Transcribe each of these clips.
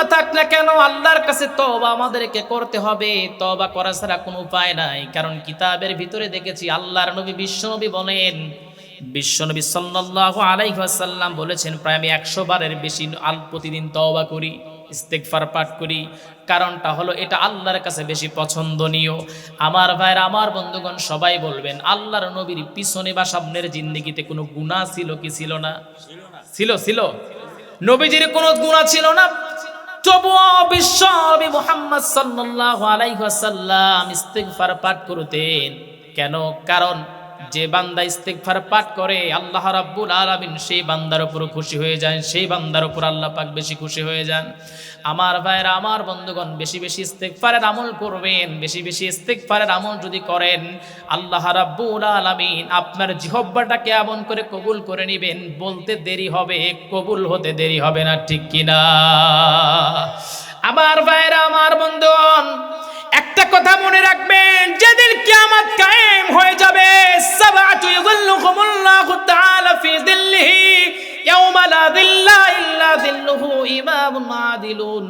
গুণা থাকলে কেন, আল্লাহর কাছে তবা আমাদেরকে করতে হবে। তবা করা ছাড়া কোনো উপায় নাই। কারণ কিতাবের ভিতরে দেখেছি, আল্লাহর নবী বিশ্বনবী বলেন, বিশ্বনবী সাল্লাল্লাহু আলাইহি ওয়াসাল্লাম বলেছেন, প্রায় আমি একশো বারের বেশি আল প্রতিদিন তওবা করি, ইস্তেগফার পাঠ করি। কারণটা হলো, এটা আল্লাহর কাছে বেশি পছন্দনীয়। আমার ভাইয়ের, আমার বন্ধুগণ সবাই বলবেন, আল্লাহর নবীর পিছনে বা সামনের জিন্দিগিতে কোনো গুণা ছিল কি ছিল না? ছিল ছিল। নবীজির কোনো গুণা ছিল না। তবুও বিশ্ব নবী মুহাম্মদ পাঠ করতেন। কেন? কারণ যে বান্দা ইস্তেগফার পাঠ করে, আল্লাহ রাব্বুল আলামিন সেই বান্দার উপর খুশি হয়ে যায় সেই বান্দার উপর আল্লাহ পাক বেশি খুশি হয়ে যান। আমার ভাইয়েরা, আমার বন্ধুগণ, বেশি বেশি ইস্তেগফারের আমল করবেন, বেশি বেশি ইস্তেগফারের আমল যদি করেন, আল্লাহ রাব্বুল আলামিন আপনার জিহব্বাটাকে এমন করে কবুল করে নেবেন, বলতে দেরি হবে, কবুল হতে দেরি হবে না, ঠিক কিনা? আমার ভাইয়েরা, আমার বন্ধুগণ, একটা কথা মনে রাখবেন ইযিল্লুহুমুল্লাহু তাআলা ফি যিল্লিহি ইয়াওমা লা যিল্লা ইল্লা যিল্লুহু ইমামুন আদিলুন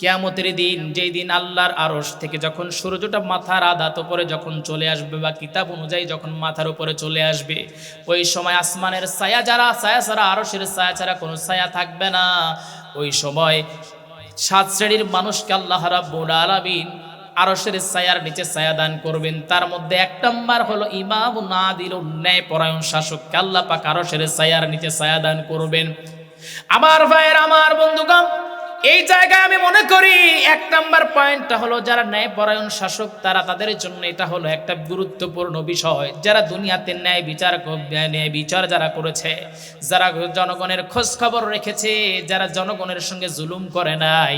কিয়ামতের দিন, যেই দিন আল্লাহর আরশ থেকে যখন সূর্যটা মাথার আদাত উপরে যখন চলে আসবে বা কিতাব অনুযায়ী যখন মাথার উপরে চলে আসবে, ওই সময় আসমানের ছায়া যারা, ছায়া ছাড়া আরশের ছায়া ছাড়া কোনো ছায়া থাকবে না। ওই সময় সাত শ্রেণির মানুষকে আল্লাহ রাব্বুল আলামিন আরশের ছায়ার নিচে ছায়া দান করবেন। তার মধ্যে এক নম্বর হলো ইমাম নাদিল ন্যায় পরায়ণ শাসক। আল্লাহ পাক আরশের ছায়ার নিচে ছায়া দান করবেন। আমার ভাইয়ের, আমার বন্ধুগণ এই জায়গায় আমি মনে করি এক নাম্বার পয়েন্টটা হলো যারা ন্যায় পরায়ণ শাসক, তারা তাদের জন্য এটা হলো একটা গুরুত্বপূর্ণ বিষয়। যারা দুনিয়াতে ন্যায় বিচার ন্যায় বিচার যারা করেছে, যারা জনগণের খোঁজ খবর রেখেছে, যারা জনগণের সঙ্গে জুলুম করে নাই,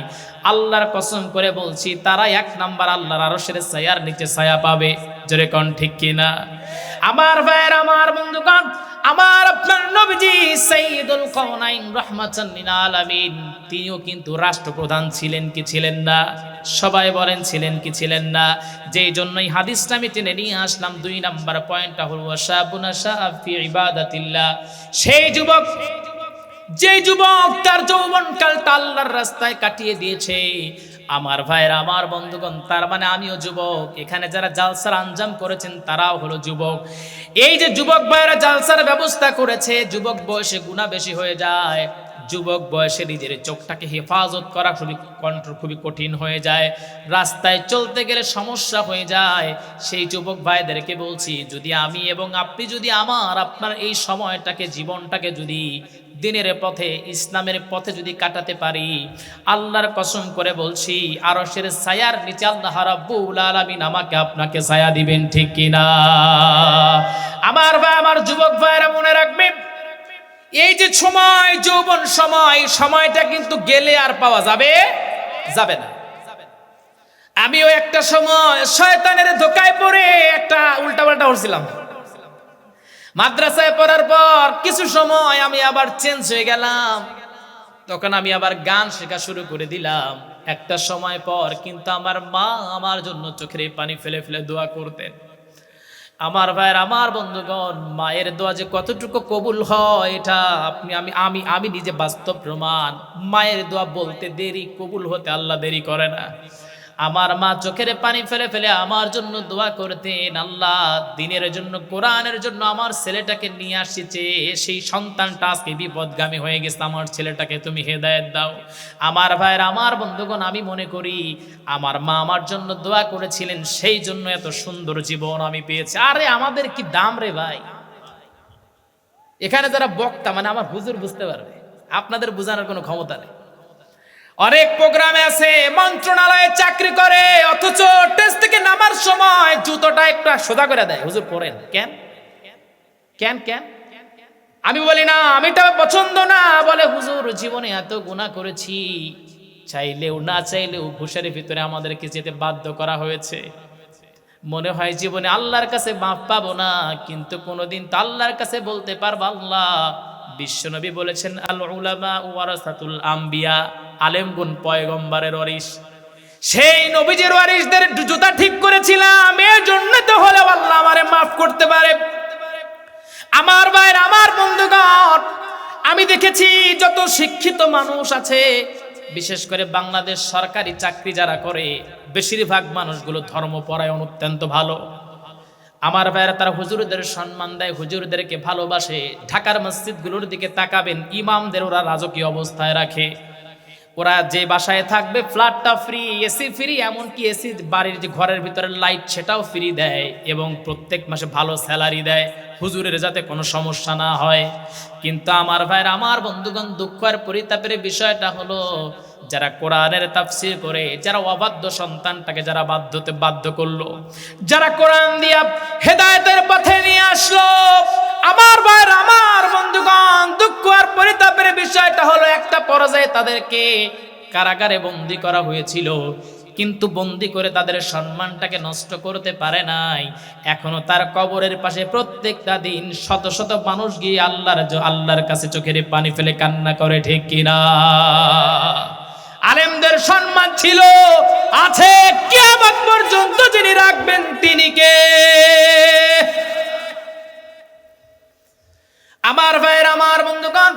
আল্লাহর কসম করে বলছি, তারা এক নাম্বার আল্লাহর আরশের ছায়ার নিচে ছায়া পাবে। জোরে কন ঠিক কিনা? আমার ভাইয়ের, আমার বন্ধুগণ, আমার আপনার নবীজি সাইয়্যিদুল কাউনাইন রাহমাতান লিল আলামিন। তিনিও কিন্তু রাষ্ট্রপ্রধান ছিলেন কি ছিলেন না? সবাই বলেন ছিলেন কি ছিলেন না? যেই জন্যই হাদিসটা আমি টেনে নিয়ে আসলাম, দুই নাম্বার পয়েন্টটা হলো শাবুনা ফি ইবাদাতিল্লাহ। সেই যুবক যে যুবক তার যৌবনকালটা আল্লাহর রাস্তায় কাটিয়ে দিয়েছে আমার ভাইয়ের, আমার বন্ধুগণ, তার মানে আমিও যুবক। এখানে যারা জালসার আঞ্জাম করেছেন, তারাও হলো যুবক। এই যে যুবক ভাইয়েরা জালসার ব্যবস্থা করেছে, যুবক বয়সে গুণা বেশি হয়ে যায়। যুবক বয়সে নিজের চোখটাকে হেফাজত করা খুবই কন্ট্রোল খুবই কঠিন হয়ে যায়। রাস্তায় চলতে গেলে সমস্যা হয়ে যায়। সেই যুবক ভাইদেরকে বলছি, যদি আমি এবং আপনি যদি আমার, আপনার এই সময়টাকে, জীবনটাকে যদি দিনের পথে, ইসলামের পথে যদি কাটাতে পারি, আল্লাহর কসম করে বলছি, আরশের ছায়ার নিচে আল্লাহ রাব্বুল আলামিন আমাকে আপনাকে ছায়া দিবেন, ঠিক কিনা আমার ভাই, আমার যুবক ভাইরা মনে রাখবে, এই যে সময়, যৌবন সময়, সময়টা কিন্তু গেলে আর পাওয়া যাবে যাবে না। আমিও একটা সময় শয়তানের ধোকায় পড়ে একটা উল্টাপাল্টা করছিলাম মাদ্রাসায় পড়ার পর কিছু সময় আমি আবার চেঞ্জ হয়ে গেলাম। তখন আমি আবার গান শেখা শুরু করে দিলাম। একটা সময় পর কিন্তু আমার মা আমার জন্য চোখের পানি ফেলে ফেলে দোয়া করতেন। আমার ভাইয়ের, আমার বন্ধুগণ, মায়ের দোয়া যে কতটুকু কবুল হয়, এটা আপনি, আমি আমি আমি নিজে বাস্তব প্রমাণ। মায়ের দোয়া বলতে দেরি, কবুল হতে আল্লাহ দেরি করে না। আমার মা চোখের পানি ফেলে ফেলে আমার জন্য দোয়া করতেন, আল্লাহ দিনের জন্য, কোরআনের জন্য আমার ছেলেটাকে নিয়ে আসছে, সেই সন্তানটা আজকে বিপদগামী হয়ে গেছে, আমার ছেলেটাকে তুমি হেদায়েত দাও। আমার ভাইয়ের, আমার বন্ধুগণ, আমি মনে করি আমার মা আমার জন্য দোয়া করেছিলেন, সেই জন্য এত সুন্দর জীবন আমি পেয়েছি। আরে, আমাদের কি দাম রে ভাই? এখানে যারা বক্তা মানে আমার হুজুর বুঝতে পারবে, আপনাদের বোঝানোর কোনো ক্ষমতা নেই। অনেক প্রোগ্রামে আছে, মন্ত্রণালয়ে চাকরি করে, অথচ টেস্ট থেকে নামার সময় জুতোটা একটু সোজা করে দেয়। হুজুর, পড়েন। কেন? কেন কেন? আমি বলি, না আমিটা পছন্দ না। বলে, হুজুর, জীবনে এত গুণা করেছি। চাইলেও, না চাইলেও ঘুষের ভিতরে আমাদেরকে যেতে বাধ্য করা হয়েছে। মনে হয় জীবনে আল্লাহর কাছে মাফ পাবো না, কিন্তু কোনোদিন তো আল্লাহর কাছে বলতে পারব আল্লাহ। বিশ্বনবী বলেছেন আল উলামা ওয়ারাসাতুল আম্বিয়া। আলেমগুন পয়গম্বরের ওয়ারিস সেই নবীজের ওয়ারিসদের জুতা ঠিক করেছিলাম এর জন্য তো হলে আল্লাহ আমারে মাফ করতে পারে। আমার ভাইয়ের, আমার বন্ধুগণ, আমি দেখেছি যত শিক্ষিত মানুষ আছে, বিশেষ করে বাংলাদেশ সরকারি চাকরি যারা করে, বেশিরভাগ মানুষগুলো ধর্মপরায়ণ, অত্যন্ত ভালো। আমার ভাইয়েরা তারা হুজুরদের সম্মান দেয়, হুজুরদেরকে ভালোবাসে। ঢাকার মসজিদগুলোর দিকে তাকাবেন, ইমামদের ওরা রাজকীয় অবস্থায় রাখে। ওরা যে বাসায় থাকবে, ফ্ল্যাটটা ফ্রি এসি ফ্রি এমনকি এসি বাড়ির যে ঘরের ভিতরে লাইট সেটাও ফ্রি দেয় এবং প্রত্যেক মাসে ভালো স্যালারি দেয়। হুজুরের যাতে কোনো সমস্যা না হয়। কিন্তু আমার ভাইয়ের, আমার বন্ধুগণ দুঃখ আর পরিতাপের বিষয়টা হলো, যারা কোরআনের তাফসির করে, যারা অবাধ্য সন্তানটাকে যারা বাধ্যতে বাধ্য করল, যারা কোরআন দিয়া হেদায়েতের পথে নিয়ে আসলো, আমার ভাইয়ের, আমার আর পরিতাপের বিষয়টা হলো একটা পর্যায়ে তাদেরকে কারাগারে বন্দি করা হয়েছিল, কিন্তু বন্দি করে তাদের সম্মানটাকে নষ্ট করতে পারে নাই। এখনও তার কবরের পাশে প্রত্যেকটা দিন শত শত মানুষ গিয়ে আল্লাহর আল্লাহর কাছে চোখের পানি ফেলে কান্না করে, ঠিক কিনা? আলেমদের সম্মান ছিল, আছে বন্ধুগণ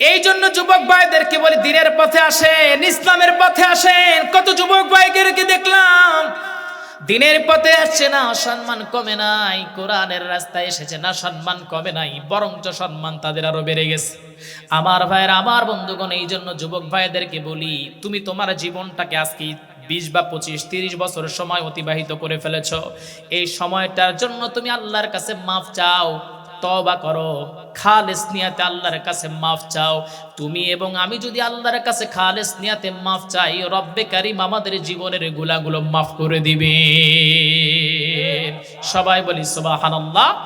এই জন্য যুবক ভাইদেরকে বলি, দিনের পথে আসেন, ইসলামের পথে আসেন। কত যুবক ভাইদেরকে দেখলাম? দিনের পথে আসছে না, সম্মান কমে নাই, কোরআনের রাস্তায় এসেছে না, সম্মান কমে নাই, বরঞ্চ সম্মান তাদের আরও বেড়ে গেছে। আমার ভাইয়ের, আমার বন্ধুগণ এই জন্য যুবক ভাইদেরকে বলি, তুমি তোমার জীবনটাকে আজকে বিশ বা পঁচিশ, তিরিশ বছর সময় অতিবাহিত করে ফেলেছ। এই সময়টার জন্য তুমি আল্লাহর কাছে মাফ চাও তবা করো। খালেস নিয়াতে আল্লাহর কাছে মাফ চাও। তুমি এবং আমি যদি আল্লাহর কাছে খালেস নিয়াতে মাফ চাই, রব্বে কারিম আমাদের জীবনের গুলাগুলো মাফ করে দিবে সবাই বলি সুবহানাল্লাহ।